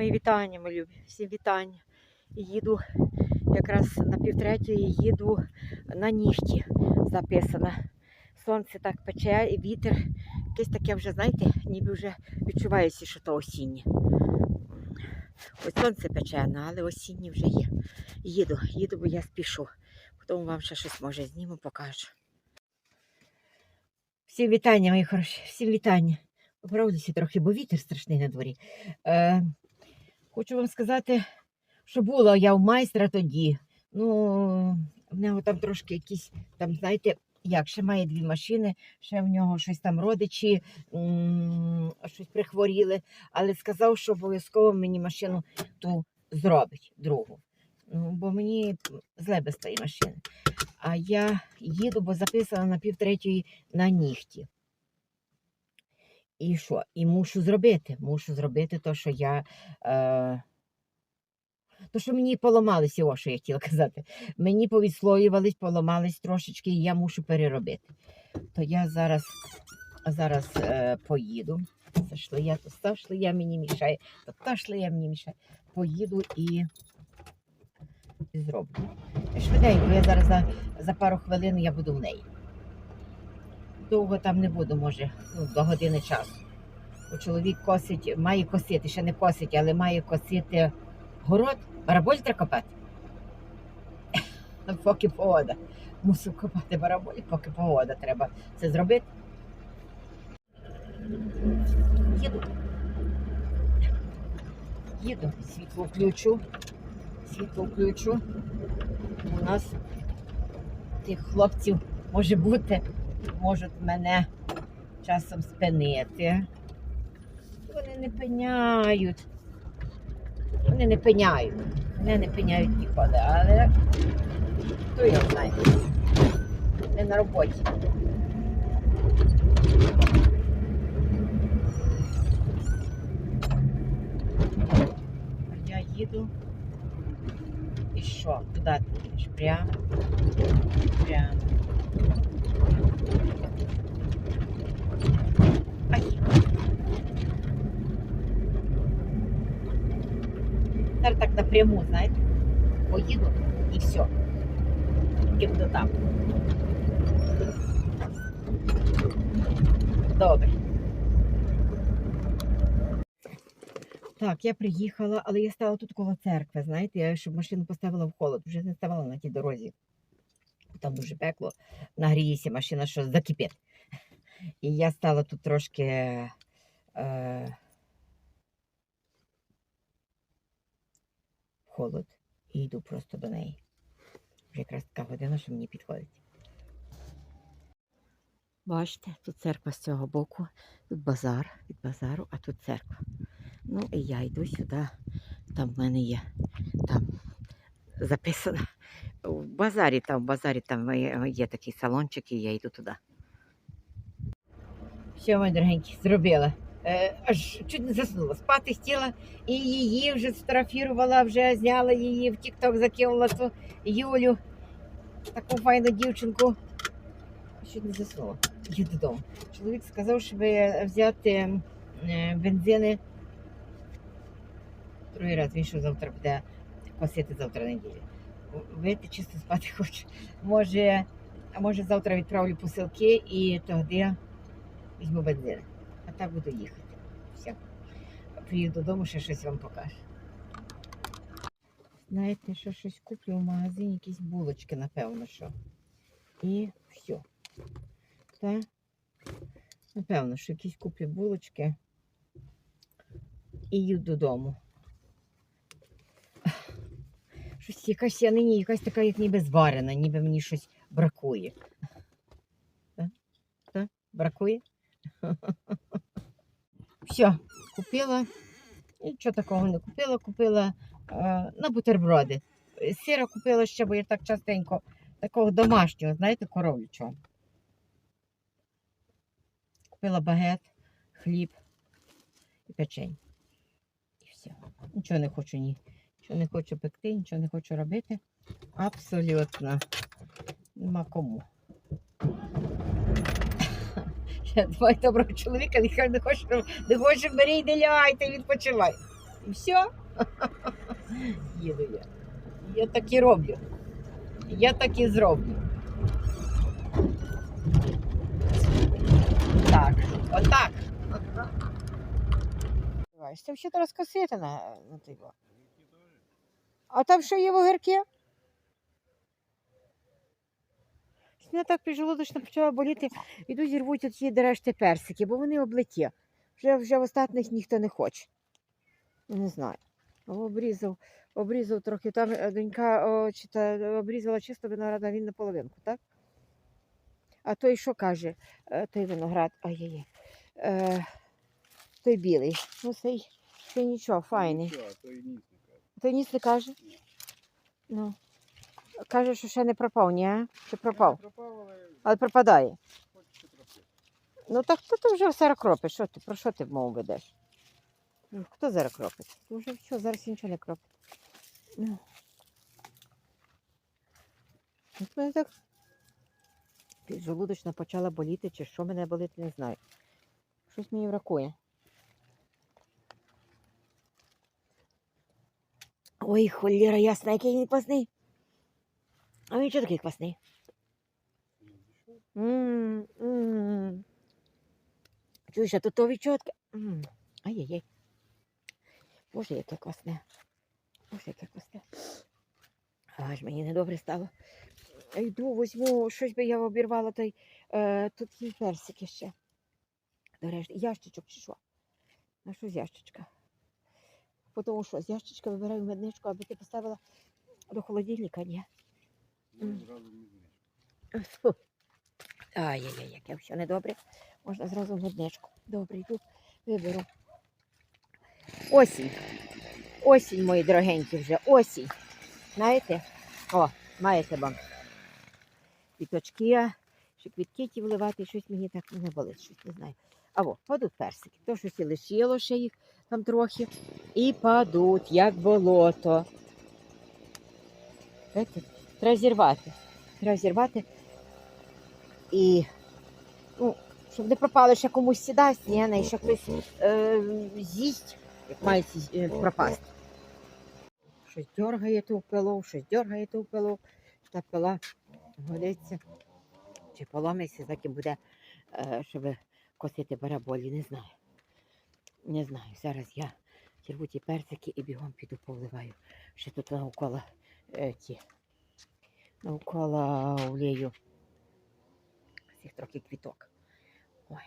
Мої вітання, мої любі, всі вітання. Їду якраз на півтретьої їду на нігті записана. Сонце так пече, і вітер. Якесь таке вже, знаєте, ніби вже відчувається, що то осіннє. Ось сонце пече, ну, але осіннє вже є. Їду, їду, бо я спішу. Потім вам ще щось може зніму, покажу. Всім вітання, мої хороші, всім вітання. Поправлюся трохи, бо вітер страшний на дворі. Е, хочу вам сказати, що була я у майстра тоді. Ну, в нього там трошки якісь, там, знаєте, як, ще має дві машини, ще в нього щось там родичі, щось прихворіли, але сказав, що обов'язково мені машину ту зробить другу. Ну, бо мені зле без тої машини. А я їду, бо записана на півтретьої на нігті. І що? І мушу зробити. Мушу зробити те, що я. Е... То, що мені поламалися, о, що я хотіла казати. Мені повідслоювались, поламались трошечки, і я мушу переробити. То я зараз, зараз е, поїду. Це шлея, то та шлея мені мішає, то та шлея мені мішає. Поїду і, і зроблю. Швиденько, я зараз за, за пару хвилин я буду в неї. Довго там не буду, може, ну, до години часу. Бо чоловік косить, має косити, ще не косить, але має косити город, бараболь треба копати. Поки погода. Мусив копати бараболь, поки погода треба це зробити. Їду. Їду, світло включу. Світло включу. У нас тих хлопців може бути, можуть мене часом спинити. Вони не пеняють. Вони не пеняють. Вони не пеняють ніколи, але хто його знає. Не на роботі. Я їду. І що? Куди ти їдеш? Прямо. Прямо. Тепер так напряму, знаєте, поїду і все. І буду там. Добре. Так, я приїхала, але я стала тут коло церкви, знаєте, я щоб машину поставила в холод, вже не ставала на тій дорозі. Там дуже пекло, нагріється машина, що закипить. І я стала тут трошки. Е, холод і йду просто до неї. Вже якраз така година, що мені підходить. Бачите, тут церква з цього боку, тут базар від базару, а тут церква. Ну і я йду сюди, там в мене є там записано. В базарі, там в базарі там є, такий салончик, і я йду туди. Все, мої дорогенькі, зробила. Е, аж чуть не заснула. Спати хотіла і її вже сфотографувала, вже зняла її в Тік-Ток, закинула ту Юлю, таку файну дівчинку. Чуть не заснула. Їду додому. Чоловік сказав, щоб взяти е, бензини. Другий раз він що завтра буде косити завтра неділю. Вийти чисто спати хочу. Може, може завтра відправлю посилки і тоді візьму бензин. А так буду їхати. Все. Приїду додому, ще щось вам покажу. Знаєте, що щось куплю в магазині, якісь булочки, напевно, що. І все. Так? Напевно, що якісь куплю булочки і їду додому. Щось якась я нині, якась така, як ніби зварена, ніби мені щось бракує. Так? Так? Бракує? Все, купила. Нічого такого не купила, купила е, на бутерброди. Сира купила ще, бо я так частенько такого домашнього, знаєте, коров'ячого. Купила багет, хліб і печень. І все. Нічого не хочу ні. Нічого не хочу пекти, нічого не хочу робити. Абсолютно. Нема кому. Думаю, доброго чоловіка, каже, не хочеш, не хочеш, бери йди лягайте, відпочивай. І все. Їду я. Я так і роблю. Я так і зроблю. Так, отак. Це ще треба скосити на, на тиво. А там що є в Мене так піджелудочно почала боліти. Іду зірвуть ті решти персики, бо вони облеті. Вже, вже в остатних ніхто не хоче. Не знаю. Обрізав, обрізав трохи. Там е, донька о, чи та, обрізала чисто виноград, а він наполовинку, так? А той що каже? Е, Той виноград, ай-яй. Е, той білий. Ну, цей ще нічого, файний. А ніс не каже. Той ніс не каже? Ні. Ну. Каже, що ще не пропав, ні? Чи пропав? Пропав, але Але пропадає. трохи. Ну так хто ти вже все кропить? Що ти? Про що ти мову ведеш? Ну, хто зараз кропить? Ну вже все, зараз нічого не кропить. Ну. От мене так піджелудочна почала боліти, чи що мене болить, не знаю. Щось мені бракує. Ой, холєра ясна, який він квасний. А він чого такий квасний? Чуєш, а тут то відчотка. Ай-яй-яй. Боже, яке класне. Боже, яке класне. Аж мені недобре стало. Йду, возьму, щось би я обірвала, той, е, тут є персики ще. До решти, ящичок чи що? А що з ящичка? Тому що з ящичка вибираю медничку, аби ти поставила до холодильника, ні? Ай-яй-яй, яке все недобре. Можна зразу в медничку. Добре, йду, виберу. Осінь. Осінь, мої дорогенькі, вже осінь. Знаєте? О, маєте вам. Квіточки, ще квітки ті вливати, щось мені так не болить, щось не знаю. А во, падуть персики. То щось і лишило ще їх там трохи. І падуть, як болото. Бачите? Треба зірвати. Треба зірвати. І, ну, щоб не пропало, ще комусь сідасть, ні, не, ще хтось е, з'їсть, як має е, пропасти. Щось дергає ту пилу, щось дергає ту пилу, та пила годиться. Чи поломиться, так і буде, е, щоб косити бараболі, не знаю. Не знаю. Зараз я зірву ті персики і бігом піду повливаю. Ще тут навколо е, ті. Навколо олею цих трохи квіток. Ой.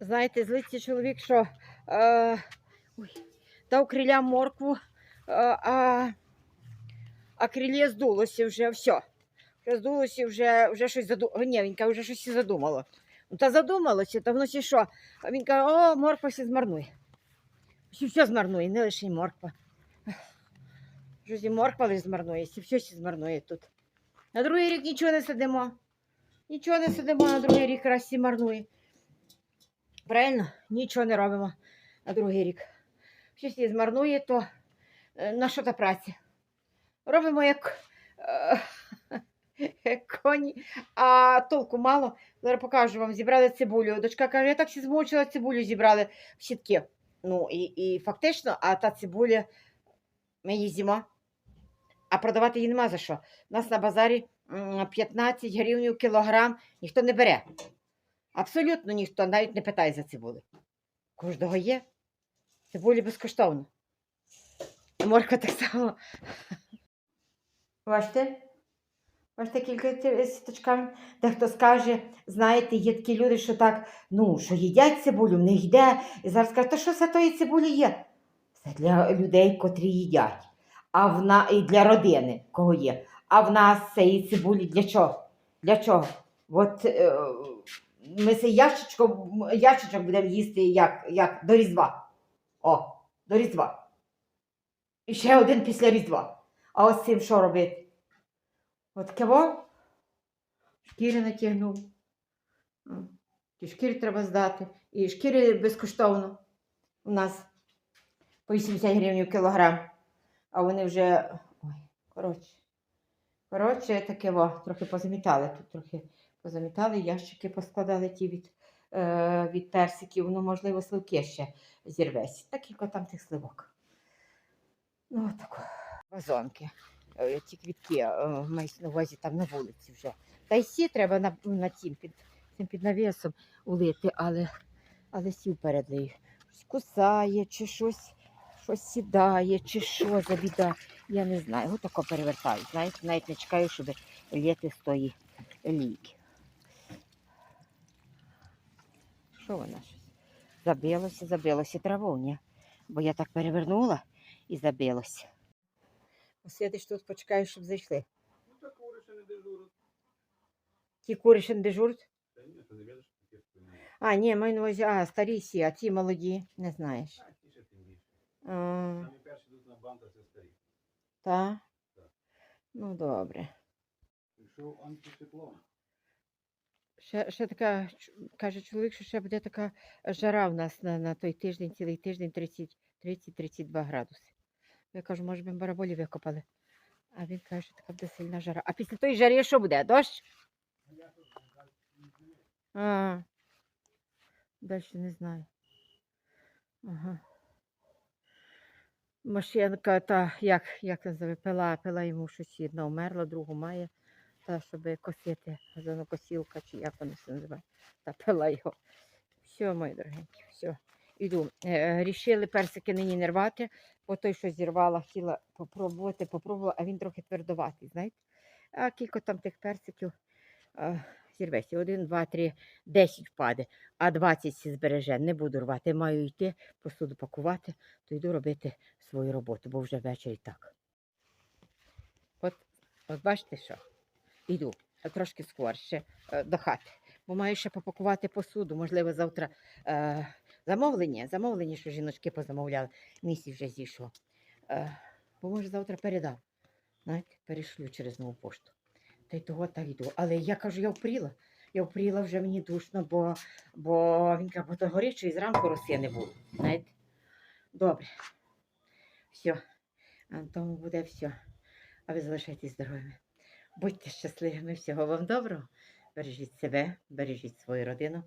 Знаєте, злиться чоловік, що е, ой, дав крилям моркву, е, а, а крилє здулося вже все. Вже здулося, вже, вже щось задумало. Ні, він каже, вже щось і задумало. Ну, та задумалося, та воно що? Він каже, о, морква все змарнує. Все, змарнує, не лише морква. Щось і морква все змарнує тут. На другий рік нічого не сидимо. Нічого не сидимо, на другий рік раз всі марнує. Правильно? Нічого не робимо на другий рік. Щось змарнує, то е, на що та праця? Робимо як, е, як коні, а толку мало. Зараз покажу вам, зібрали цибулю. Дочка каже, я так всі змучила цибулю, зібрали в щітки. Ну і, і фактично, а та цибуля ми її з'їмо, а продавати її нема за що. У нас на базарі 15 гривень кілограм ніхто не бере. Абсолютно ніхто навіть не питає за цибулю. Кожного є. Цибулі безкоштовно. Морква так само. Бачите? Бачите, кілька сіточками. Дехто скаже, знаєте, є такі люди, що так, ну, що їдять цибулю, в них йде. І зараз кажуть, то що це тої цибулі є? Це для людей, котрі їдять. А в на... і для родини, кого є. А в нас цієї цибулі для чого? Для чого? От е, ми цей ящичок, ящичок будемо їсти як, як до Різдва. О, до Різдва. І ще один після Різдва. А ось цим що робити? От кого? Шкіри натягнув. Ті шкіри треба здати. І шкіри безкоштовно у нас по 80 гривень кілограм. А вони вже. Ой, коротше. Коротше, таке во, трохи позамітали. Тут трохи позамітали, ящики поскладали ті від е, від персиків, ну, можливо, сливки ще зірвесь. Так кілька там тих сливок. Ну, отако. Вазонки. Е, Ті квітки е, мають на увазі там на вулиці вже. Та й сі треба на, на тім під, цим під навісом улити, але, але сів перед нею. Кусає, чи щось, щось сідає, чи що за біда. Я не знаю. Отако перевертаю. Знаєте, навіть не чекаю, щоб літи з тої лійки. Що вона щось? Забилося, забилося травовня. Бо я так перевернула і забилося. Посидиш тут, почекаєш, щоб зайшли. Ну так кури ще не дежурить. Ті кури ще не дежурять? Та ні, ти не. А, ні, маю на увазі, а, старі сі, а ті молоді, не знаєш. А, ті ще тим більше. А, Самі перші йдуть на банк, а це старі. та? Так. Ну, добре. Прийшов антициклон. Ще, ще така, каже чоловік, що ще буде така жара в нас на, на той тиждень, цілий тиждень 30 30-32 градуси. Я кажу, може, б бараболі викопали. А він каже, що така буде сильна жара. А після тої жари що буде? Дощ? А, далі не знаю. Ага. Машинка, та як, як називає, пила, пила йому щось одна вмерла, другу має, та щоб косити, газонокосілка, чи як воно це називає, та пила його. Все, мої дорогенькі, все. Іду. Е, рішили персики нині не рвати, бо той, що зірвала, хотіла попробувати, попробувала, а він трохи твердоватий, знаєте. А кілька там тих персиків зірвеся. Один, два, три, десять впаде, а двадцять збереже. Не буду рвати. Маю йти, посуду пакувати, то йду робити свою роботу, бо вже вечір і так. От, от бачите що? Йду трошки скорше е, до хати. Бо маю ще попакувати посуду. Можливо, завтра е, замовлення, замовлення, що жіночки позамовляли, місяць вже зійшов. Е, бо може завтра передам. Знаєте, перешлю через нову пошту. Та й того так йду. Але я кажу, я впріла. Я впріла вже мені душно, бо, бо він каже, то горячо і зранку роси не було. Знаєте? Добре. Все. А тому буде все. А ви залишайтесь здоровими. Будьте щасливими, всього вам доброго. Бережіть себе, бережіть свою родину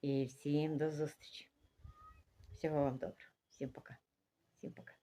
і всім до зустрічі. Всього вам доброго. Всім пока. Всім пока.